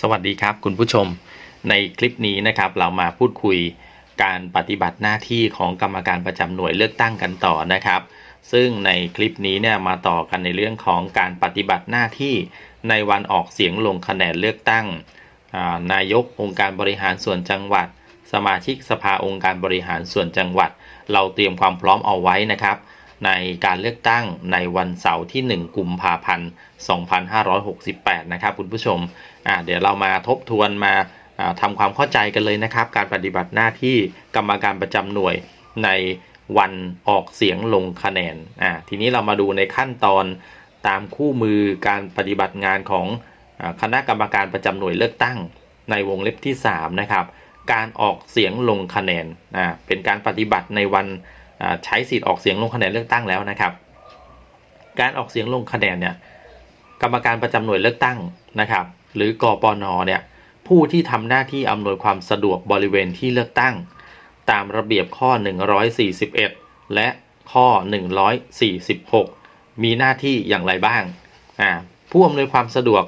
สวัสดีครับคุณผู้ชม ในคลิปนี้นะครับเรามาพูดคุยการปฏิบัติหน้าที่ของกรรมการประจำหน่วยเลือกตั้งกันต่อนะครับ ซึ่งในคลิปนี้เนี่ยมาต่อกันในเรื่องของการปฏิบัติหน้าที่ในวันออกเสียงลงคะแนนเลือกตั้งานายกองค์การบริหารส่วนจังหวัด สมาชิกสภาองค์การบริหารส่วนจังหวัด เราเตรียมความพร้อมเอาไว้นะครับ ในการเลือกตั้งในวันเสาร์ที่ 1 กุมภาพันธ์ 2568 นะครับคุณผู้ชมเดี๋ยวเรามาทบทวนมาทำความเข้าใจกันเลยนะครับ การปฏิบัติหน้าที่กรรมการประจำหน่วยในวันออกเสียงลงคะแนนอ่าทีนี้เรามาดูในขั้นตอนตามคู่มือการปฏิบัติงานของคณะกรรมการประจำหน่วยเลือกตั้งในวงเล็บที่ 3 นะครับ การออกเสียงลงคะแนนอ่าเป็นการปฏิบัติในวัน ใช้สิทธิ์ออกเสียงลงคะแนนเลือกตั้งแล้วนะครับ การออกเสียงลงคะแนนเนี่ยกรรมการประจำหน่วยเลือกตั้งนะครับ หรือกปนเนี่ยผู้ที่ทำหน้าที่อำนวยความสะดวกบริเวณที่เลือกตั้ง ตามระเบียบข้อ 141 และข้อ 146 มีหน้าที่อย่างไรบ้างอ่าผู้อำนวยความสะดวก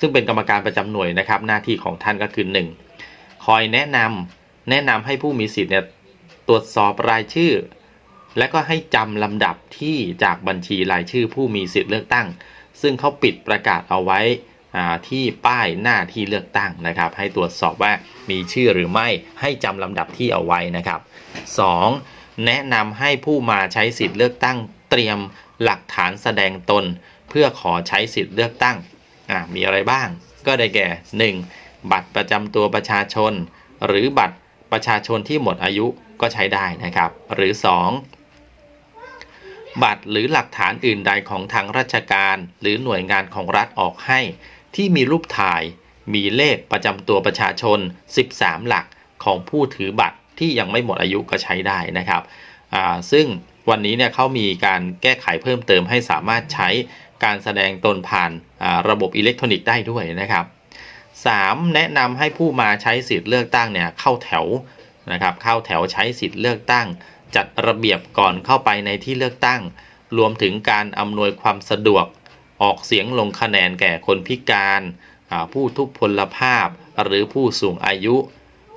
ซึ่งเป็นกรรมการประจำหน่วยนะครับ หน้าที่ของท่านก็คือ 1. คอยแนะนำแนะนำให้ผู้มีสิทธิ์เนี่ย ตรวจสอบรายชื่อ และก็ให้จำลำดับที่จากบัญชีรายชื่อผู้มีสิทธิ์เลือกตั้ง ซึ่งเขาปิดประกาศเอาไว้ที่ป้ายหน้าที่เลือกตั้งนะครับ ให้ตรวจสอบว่ามีชื่อหรือไม่ให้จำลำดับที่เอาไว้นะครับ 2. แนะนำให้ผู้มาใช้สิทธิ์เลือกตั้ง เตรียมหลักฐานแสดงตน เพื่อขอใช้สิทธิ์เลือกตั้งมีอะไรบ้าง ก็ได้แก่ 1. บัตรประจำตัวประชาชน หรือบัตรประชาชนที่หมดอายุ ก็ใช้ได้นะครับ หรือ 2. บัตรหรือหลักฐานอื่นใดของทางราชการ หรือหน่วยงานของรัฐออกให้ ที่มีรูปถ่ายมีเลขประจำตัวประชาชน 13 หลักของผู้ถือบัตรที่ยังไม่หมดอายุก็ใช้ได้นะครับ ซึ่งวันนี้เนี่ยเขามีการแก้ไขเพิ่มเติมให้สามารถใช้การแสดงตนผ่านาระบบอิเล็กทรอนิกส์ได้ด้วยนะครับ 3. แนะนำให้ผู้มาใช้สิทธิ์เลือกตั้งเนี่ยเข้าแถว นะครับเข้าแถวใช้สิทธิ์เลือกตั้ง จัดระเบียบก่อนเข้าไปในที่เลือกตั้ง รวมถึงการอำนวยความสะดวก ออกเสียงลงคะแนนแก่คนพิการ ผู้ทุพพลภาพหรือผู้สูงอายุ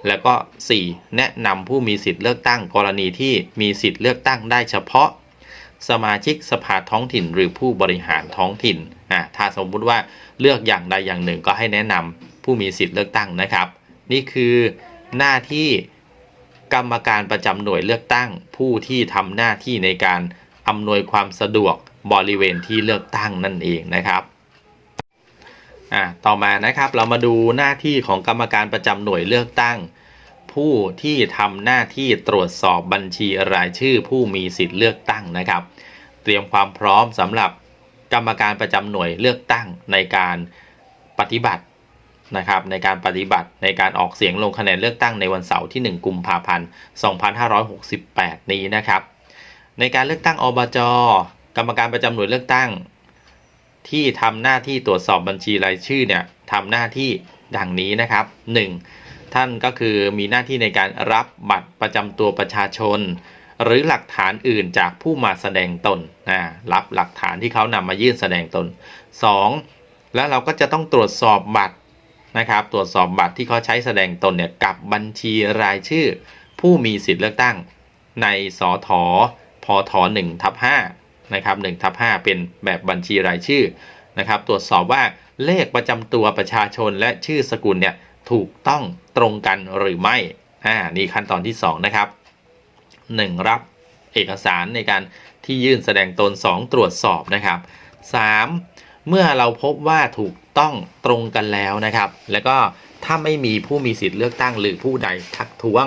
แล้วก็ 4. แนะนำผู้มีสิทธิ์เลือกตั้ง กรณีที่มีสิทธิ์เลือกตั้งได้เฉพาะ สมาชิกสภาท้องถิ่น หรือผู้บริหารท้องถิ่นอ่าถ้าสมมุติว่าเลือกอย่างใดอย่างหนึ่งก็ให้แนะนำผู้มีสิทธิ์เลือกตั้งนะครับ นี่คือหน้าที่ กรรมการประจำหน่วยเลือกตั้ง ผู้ที่ทำหน้าที่ในการอำนวยความสะดวกบริเวณที่เลือกตั้งนั่นเองนะครับอ่าต่อมานะครับเรามาดูหน้าที่ของกรรมการประจำหน่วยเลือกตั้ง ผู้ที่ทำหน้าที่ตรวจสอบบัญชีรายชื่อผู้มีสิทธิ์เลือกตั้งนะครับ เตรียมความพร้อมสำหรับกรรมการประจำหน่วยเลือกตั้งในการปฏิบัติ นะครับในการปฏิบัติในการออกเสียงลงคะแนนเลือกตั้งในวันเสาร์ที่ 1 กุมภาพันธ์ 2568 นี้นะครับ ในการเลือกตั้งอบจกรรมการประจำหน่วยเลือกตั้ง ที่ทำหน้าที่ตรวจสอบบัญชีรายชื่อเนี่ยทำหน้าที่ดังนี้นะครับ 1. ท่านก็คือมีหน้าที่ในการรับบัตรประจำตัวประชาชน หรือหลักฐานอื่นจากผู้มาแสดงตนนะรับหลักฐานที่เขานำมายื่นแสดงตน 2. แล้วเราก็จะต้องตรวจสอบบัตร นะครับตรวจสอบบัตรที่เขาใช้แสดงตนเนี่ยกับบัญชีรายชื่อ ผู้มีสิทธิ์เลือกตั้งในสอทอพอทอ1ทับ5นะครับ1ทับ5เป็นแบบบัญชีรายชื่อนะครับ ตรวจสอบว่าเลขประจำตัวประชาชนและชื่อสกุลเนี่ยถูกต้องตรงกันหรือไม่อ่านี่ขั้นตอนที่ 2 นะครับ 1. รับเอกสารในการที่ยื่นแสดงตน 2 ตรวจสอบนะครับ 3. เมื่อเราพบว่าถูกต้องตรงกันแล้วนะครับ แล้วก็ถ้าไม่มีผู้มีสิทธิ์เลือกตั้งหรือผู้ใดทักท้วง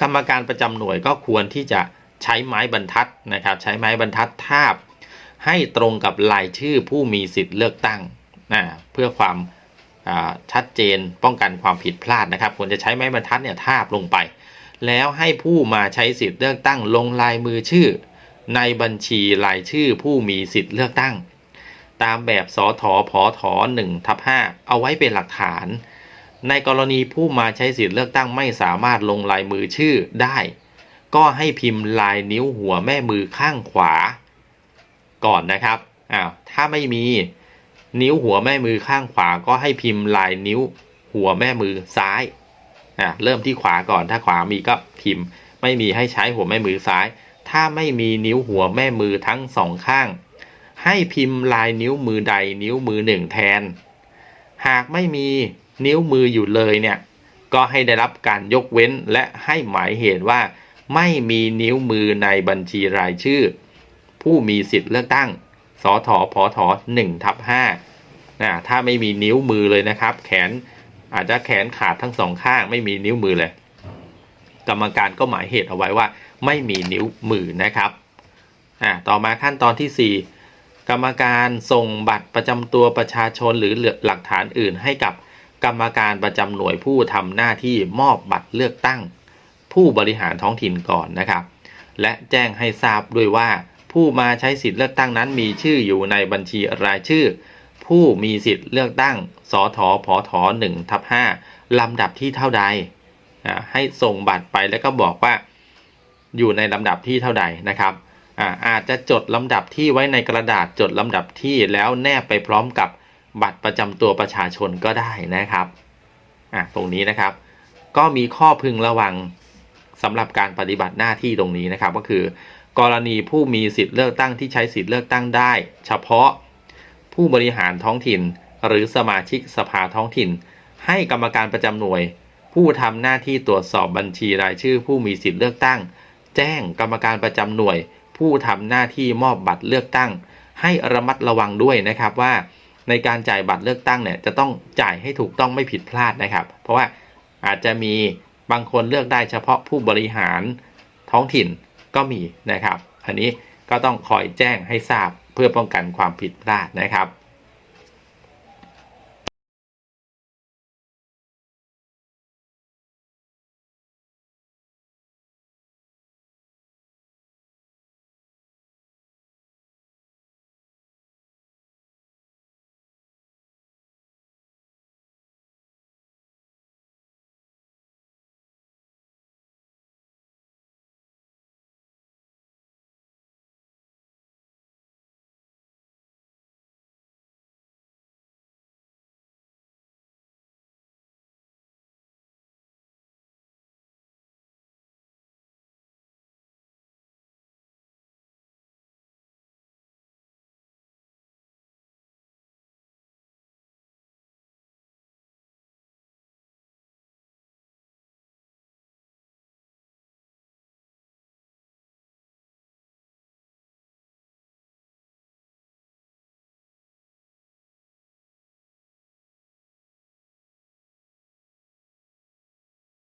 กรรมการประจำหน่วยก็ควรที่จะใช้ไม้บรรทัดนะครับ ใช้ไม้บรรทัดทาบ ให้ตรงกับรายชื่อผู้มีสิทธิ์เลือกตั้งนะเพื่อความชัดเจนป้องกันความผิดพลาดนะครับควรจะใช้ไม้บรรทัดเนี่ยทาบลงไป แล้วให้ผู้มาใช้สิทธิ์เลือกตั้งลงลายมือชื่อ ในบัญชีรายชื่อผู้มีสิทธิ์เลือกตั้ง ตามแบบสอทอพอถอ1ทับ5เอาไว้เป็นหลักฐาน ในกรณีผู้มาใช้สิทธิ์เลือกตั้งไม่สามารถลงลายมือชื่อได้ ก็ให้พิมพ์ลายนิ้วหัวแม่มือข้างขวา ก่อนนะครับอ้าวถ้าไม่มีนิ้วหัวแม่มือข้างขวาก็ให้พิมพ์ลายนิ้วหัวแม่มือซ้ายอะเริ่มที่ขวาก่อนถ้าขวามีก็พิมพ์ ไม่มีให้ใช้หัวแม่มือซ้าย ถ้าไม่มีนิ้วหัวแม่มือทั้งสองข้าง ให้พิมพ์ลายนิ้วมือใดนิ้วมือหนึ่งแทน หากไม่มีนิ้วมืออยู่เลยเนี่ย ก็ให้ได้รับการยกเว้นและให้หมายเหตุว่า ไม่มีนิ้วมือในบัญชีรายชื่อ ผู้มีสิทธิ์เลือกตั้งสทพทหนึ่งทับห้านะถ้าไม่มีนิ้วมือเลยนะครับ แขนอาจจะแขนขาดทั้งสองข้างไม่มีนิ้วมือเลย กรรมการก็หมายเหตุเอาไว้ว่า ไม่มีนิ้วมือนะครับอ่าต่อมาขั้นตอนที่4 กรรมการส่งบัตรประจำตัวประชาชนหรือหลักฐานอื่นให้กับกรรมการประจำหน่วยผู้ทำหน้าที่มอบบัตรเลือกตั้ง ผู้บริหารท้องถิ่นก่อนนะครับ และแจ้งให้ทราบด้วยว่า ผู้มาใช้สิทธิ์เลือกตั้งนั้นมีชื่ออยู่ในบัญชีรายชื่อ ผู้มีสิทธิ์เลือกตั้งสอทพท1ทับ5ลำดับที่เท่าใดให้ส่งบัตรไปแล้วก็บอกว่า อยู่ในลำดับที่เท่าใดนะครับ อาอาจจะจดลำดับที่ไว้ในกระดาษจดลำดับที่แล้วแนบไปพร้อมกับบัตรประจำตัวประชาชนก็ได้นะครับอ่าตรงนี้นะครับ ก็มีข้อพึงระวังสำหรับการปฏิบัติหน้าที่ตรงนี้นะครับ ก็คือ กรณีผู้มีสิทธิ์เลือกตั้งที่ใช้สิทธิ์เลือกตั้งได้ เฉพาะผู้บริหารท้องถิ่น หรือสมาชิกสภาท้องถิ่น ให้กรรมการประจำหน่วย ผู้ทำหน้าที่ตรวจสอบบัญชีรายชื่อผู้มีสิทธิ์เลือกตั้ง แจ้งกรรมการประจำหน่วย ผู้ทำหน้าที่มอบบัตรเลือกตั้ง ให้ระมัดระวังด้วยนะครับว่า ในการจ่ายบัตรเลือกตั้งเนี่ยจะต้องจ่ายให้ถูกต้องไม่ผิดพลาดนะครับ เพราะว่าอาจจะมีบางคนเลือกได้เฉพาะผู้บริหารท้องถิ่นก็มีนะครับ อันนี้ก็ต้องคอยแจ้งให้ทราบเพื่อป้องกันความผิดพลาดนะครับ